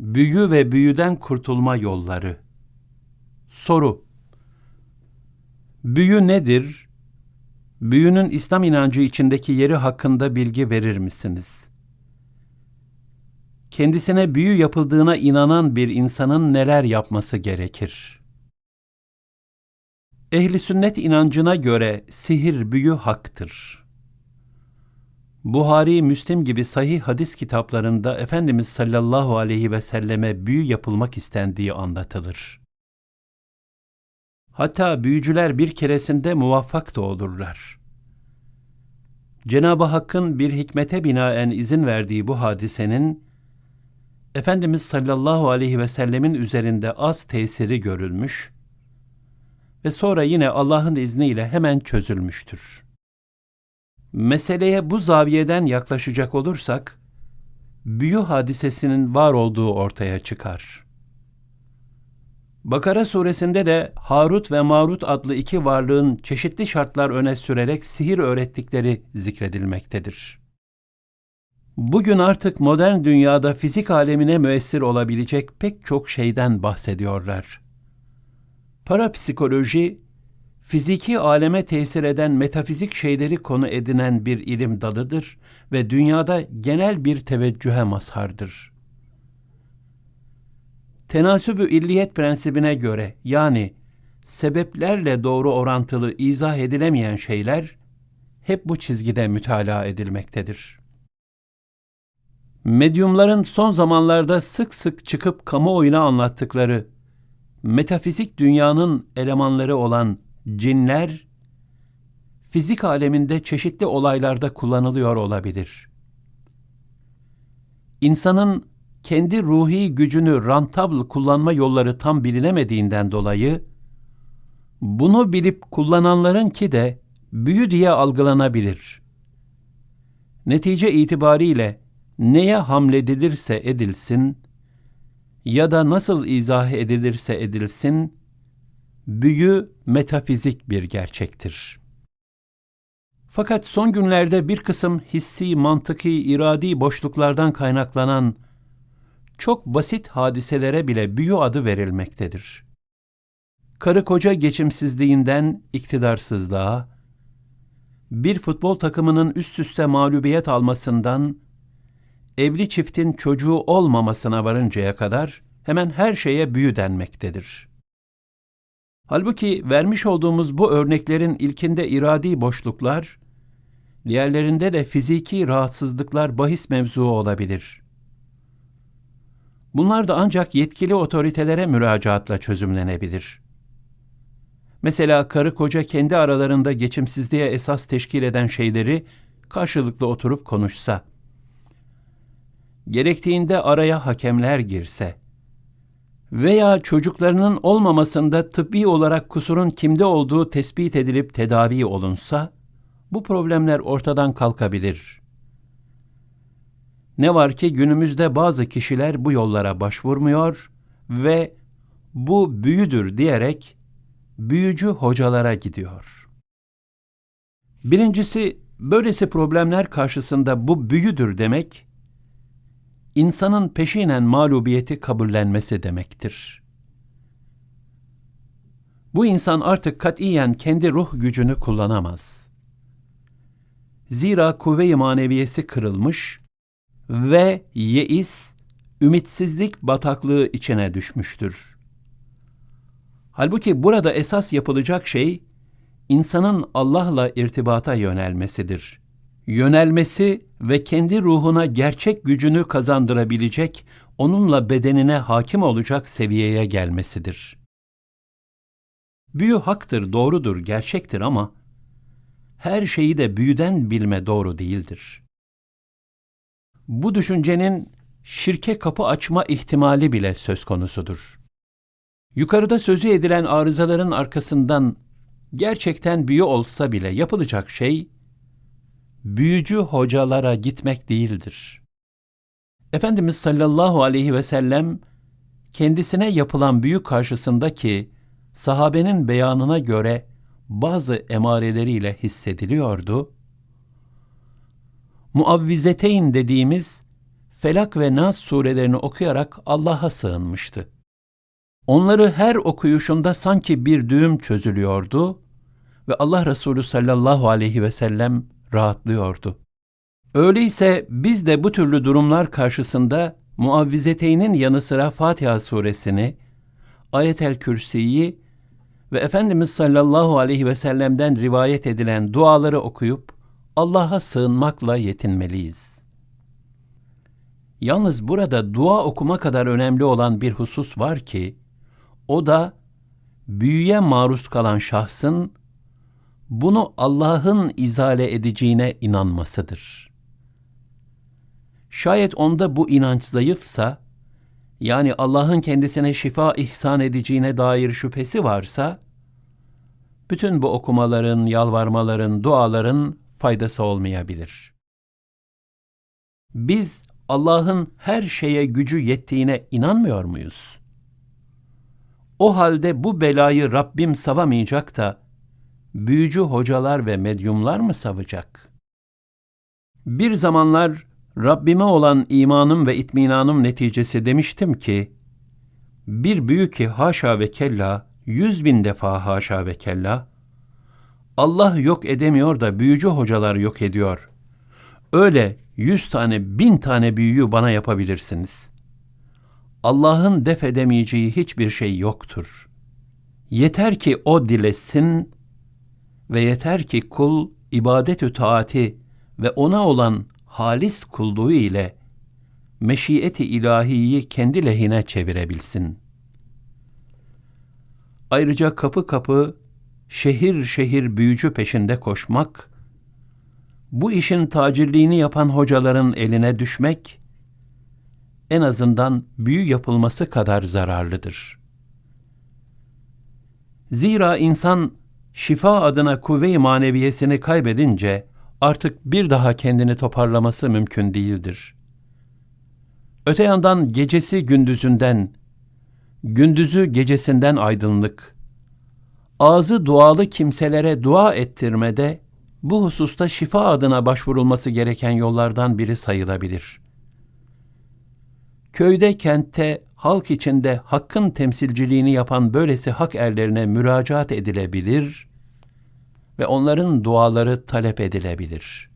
Büyü ve büyüden kurtulma yolları. Soru. Büyü nedir? Büyünün İslam inancı içindeki yeri hakkında bilgi verir misiniz? Kendisine büyü yapıldığına inanan bir insanın neler yapması gerekir? Ehli sünnet inancına göre sihir büyü haktır. Buhari, Müslim gibi sahih hadis kitaplarında Efendimiz sallallahu aleyhi ve selleme büyü yapılmak istendiği anlatılır. Hatta büyücüler bir keresinde muvaffak da olurlar. Cenab-ı Hakk'ın bir hikmete binaen izin verdiği bu hadisenin Efendimiz sallallahu aleyhi ve sellemin üzerinde az tesiri görülmüş ve sonra yine Allah'ın izniyle hemen çözülmüştür. Meseleye bu zaviyeden yaklaşacak olursak, büyü hadisesinin var olduğu ortaya çıkar. Bakara suresinde de Harut ve Marut adlı iki varlığın çeşitli şartlar öne sürerek sihir öğrettikleri zikredilmektedir. Bugün artık modern dünyada fizik alemine müessir olabilecek pek çok şeyden bahsediyorlar. Parapsikoloji, fiziki aleme tesir eden metafizik şeyleri konu edinen bir ilim dalıdır ve dünyada genel bir teveccühe mazhardır. Tenasübü illiyet prensibine göre yani sebeplerle doğru orantılı izah edilemeyen şeyler hep bu çizgide mütalaa edilmektedir. Medyumların son zamanlarda sık sık çıkıp kamuoyuna anlattıkları metafizik dünyanın elemanları olan cinler fizik aleminde çeşitli olaylarda kullanılıyor olabilir. İnsanın kendi ruhi gücünü rantabl kullanma yolları tam bilinemediğinden dolayı bunu bilip kullananların ki de büyü diye algılanabilir. Netice itibariyle neye hamledilirse edilsin ya da nasıl izah edilirse edilsin, büyü metafizik bir gerçektir. Fakat son günlerde bir kısım hissi, mantıki, iradi boşluklardan kaynaklanan çok basit hadiselere bile büyü adı verilmektedir. Karı koca geçimsizliğinden iktidarsızlığa, bir futbol takımının üst üste mağlubiyet almasından evli çiftin çocuğu olmamasına varıncaya kadar hemen her şeye büyü denmektedir. Halbuki vermiş olduğumuz bu örneklerin ilkinde iradi boşluklar, diğerlerinde de fiziki rahatsızlıklar bahis mevzuu olabilir. Bunlar da ancak yetkili otoritelere müracaatla çözümlenebilir. Mesela karı koca kendi aralarında geçimsizliğe esas teşkil eden şeyleri karşılıklı oturup konuşsa, gerektiğinde araya hakemler girse veya çocuklarının olmamasında tıbbi olarak kusurun kimde olduğu tespit edilip tedavi olunsa, bu problemler ortadan kalkabilir. Ne var ki günümüzde bazı kişiler bu yollara başvurmuyor ve bu büyüdür diyerek büyücü hocalara gidiyor. Birincisi, böylesi problemler karşısında bu büyüdür demek, insanın peşinen mağlubiyeti kabullenmesi demektir. Bu insan artık katiyen kendi ruh gücünü kullanamaz. Zira kuvve-i maneviyesi kırılmış ve yeis, ümitsizlik bataklığı içine düşmüştür. Halbuki burada esas yapılacak şey, insanın Allah'la irtibata yönelmesidir yönelmesi ve kendi ruhuna gerçek gücünü kazandırabilecek, onunla bedenine hakim olacak seviyeye gelmesidir. Büyü haktır, doğrudur, gerçektir ama her şeyi de büyüden bilme doğru değildir. Bu düşüncenin şirke kapı açma ihtimali bile söz konusudur. Yukarıda sözü edilen arızaların arkasından gerçekten büyü olsa bile yapılacak şey büyücü hocalara gitmek değildir. Efendimiz sallallahu aleyhi ve sellem kendisine yapılan büyü karşısındaki sahabenin beyanına göre bazı emareleriyle hissediliyordu. Muavvizeteyn dediğimiz Felak ve Nas surelerini okuyarak Allah'a sığınmıştı. Onları her okuyuşunda sanki bir düğüm çözülüyordu ve Allah Resulü sallallahu aleyhi ve sellem rahatlıyordu. Öyleyse biz de bu türlü durumlar karşısında Muavvizeteynin yanı sıra Fatiha suresini, Ayetel Kürsi'yi ve Efendimiz sallallahu aleyhi ve sellem'den rivayet edilen duaları okuyup Allah'a sığınmakla yetinmeliyiz. Yalnız burada dua okuma kadar önemli olan bir husus var ki, o da büyüye maruz kalan şahsın bunu Allah'ın izale edeceğine inanmasıdır. Şayet onda bu inanç zayıfsa, yani Allah'ın kendisine şifa ihsan edeceğine dair şüphesi varsa, bütün bu okumaların, yalvarmaların, duaların faydası olmayabilir. Biz Allah'ın her şeye gücü yettiğine inanmıyor muyuz? O halde bu belayı Rabbim savamayacak da, büyücü hocalar ve medyumlar mı savacak? Bir zamanlar Rabbime olan imanım ve itminanım neticesi demiştim ki, bir büyük ki haşa ve kella, yüz bin defa haşa ve kella, Allah yok edemiyor da büyücü hocalar yok ediyor. Öyle yüz tane, bin tane büyüyü bana yapabilirsiniz. Allah'ın def edemeyeceği hiçbir şey yoktur. Yeter ki O dilesin ve yeter ki kul ibadetü taati ve ona olan halis kulluğu ile meşiyeti ilahiyi kendi lehine çevirebilsin. Ayrıca kapı kapı, şehir şehir büyücü peşinde koşmak, bu işin tacirliğini yapan hocaların eline düşmek, en azından büyü yapılması kadar zararlıdır. Zira insan şifa adına kuvve-i maneviyesini kaybedince, artık bir daha kendini toparlaması mümkün değildir. Öte yandan gecesi gündüzünden, gündüzü gecesinden aydınlık, ağzı dualı kimselere dua ettirmede bu hususta şifa adına başvurulması gereken yollardan biri sayılabilir. Köyde, kentte, halk içinde hakkın temsilciliğini yapan böylesi hak erlerine müracaat edilebilir ve onların duaları talep edilebilir.